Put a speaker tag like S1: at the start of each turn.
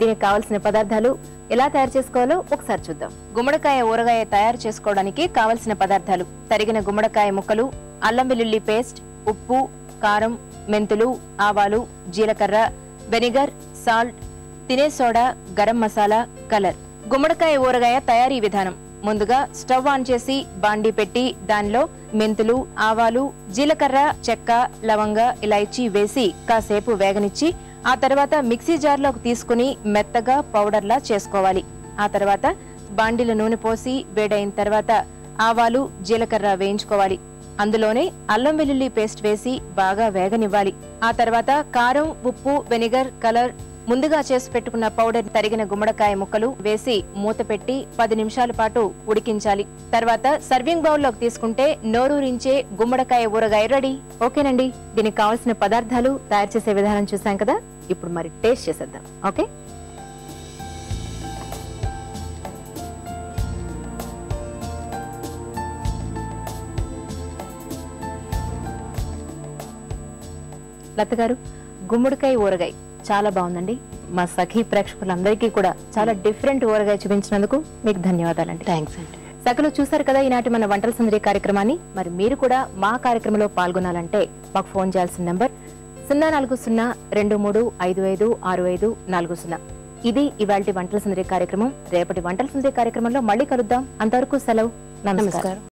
S1: దీనికి కావాల్సిన పదార్థాలు ఎలా తయారు చేసుకోవాలో ఒకసారి చూద్దాం. గుమ్మడికాయ ఊరగాయ తయారు చేసుకోవడానికి కావలసిన పదార్థాలు తరిగిన గుమ్మడికాయ ముక్కలు అల్లం వెల్లుల్లి పేస్ట్ ఉప్పు కారం మెంతులు ఆవాలు జీలకర్ర వెనిగర్ సాల్ట్ తినే సోడా గరం మసాలా కలర్. గుమ్మడికాయ ఊరగాయ తయారీ విధానం. ముందుగా స్టవ్ ఆన్ చేసి బాండీ పెట్టి దానిలో మెంతులు ఆవాలు జీలకర్ర చెక్క లవంగ ఇలాచి వేసి కాసేపు వేగనిచ్చి ఆ తర్వాత మిక్సీ జార్లోకి తీసుకుని మెత్తగా పౌడర్లా చేసుకోవాలి. ఆ తర్వాత బాండిల నూనె పోసి వేడైన తర్వాత ఆవాలు జీలకర్ర వేయించుకోవాలి. అందులోనే అల్లం వెల్లుల్లి పేస్ట్ వేసి బాగా వేగనివ్వాలి. ఆ తర్వాత కారం ఉప్పు వెనిగర్ కలర్ ముందుగా చేసి పెట్టుకున్న పౌడర్ తరిగిన గుమ్మడికాయ ముక్కలు వేసి మూత పెట్టి పది నిమిషాల పాటు ఉడికించాలి. తర్వాత సర్వింగ్ బౌల్లోకి తీసుకుంటే నోరూరించే గుమ్మడికాయ ఊరగాయ రెడీ. ఓకేనండి? దీనికి కావాల్సిన పదార్థాలు తయారు చేసే విధానం చూసాం కదా? ఇప్పుడు మరి టేస్ట్ చేసేద్దాం. ఓకే? లత గారు గుమ్మడికాయ ఊరగాయ. చాలా బాగుందండి. మా సఖీ ప్రేక్షకులందరికీ కూడా చాలా డిఫరెంట్ ఊరగాయ చూపించినందుకు మీకు ధన్యవాదాలండి.
S2: థ్యాంక్స్ అండి.
S1: సకలు చూశారు కదా ఈనాటి మన వంటల సందడి కార్యక్రమాన్ని? మరి మీరు కూడా మా కార్యక్రమంలో పాల్గొనాలంటే మాకు ఫోన్ చేయాల్సిన నంబర్ సున్నా నాలుగు సున్నా రెండు మూడు ఐదు ఐదు ఆరు ఐదు నాలుగు సున్నా. ఇది ఇవాళ వంటల సందడి కార్యక్రమం. రేపటి వంటల సందడి కార్యక్రమంలో మళ్ళీ కలుద్దాం. అంతవరకు సెలవు.
S2: నమస్కారం.